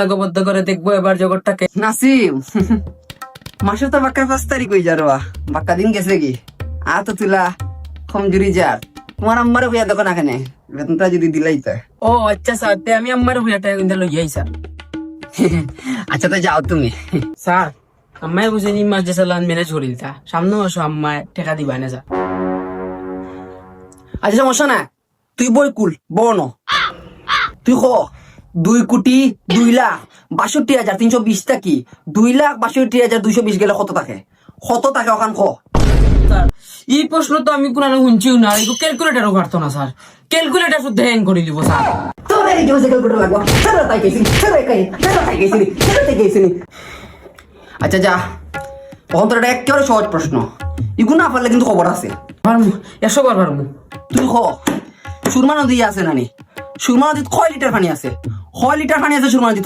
লাগবদ্ধ করে দেখব এবার জগৎটাকে। নাসিম মাসে তো বাক্কা পাঁচ তারিখ হয়ে যারবা বাক্কা দিন গেছে কি? আ তো তুলা কমজুরি যার। তোমার আম্মারে হইয়া দেখো না কেনে? বেতনটা যদি দিলাই তো। ও আচ্ছা স্যার তে আমি আমার হুইয়াটা কিন্তু লইয়াই স্যার। আচ্ছা তো যাও তুমি। স্যার আম্মাই বুঝে নি মাস যে চালান ম্যানেজ করি দিতা সামনে আসো আম্মায় টাকা দিবা না স্যার। আচ্ছা সমস্যা না তুই বই কুল বর্ণ তুই ক? দুই কোটি দুই লাখ বাষট্টি হাজার তিনশো বিশ টাকি দুই লাখ বাষট্টি হাজার দুইশো বিশ গেলে কত থাকে? কত থাকে ওখান ক? এই প্রশ্ন তো আমি কোনো শুনছিও না। এগুলো ক্যালকুলেটারও কাটতো না স্যার। ক্যালকুলেটার শুদ্ধ হ্যাং করে দিব স্যার। আচ্ছা যা। তখন তোর এটা একেবারে সহজ প্রশ্ন ইগু না পারলে কিন্তু খবর আছে। একশো বার পারমু তুই খ সুরমা নদী আছে নানি। সুরমা নদীত কয় লিটার পানি আছে? কয় লিটার পানি আছে সুরমাজিৎ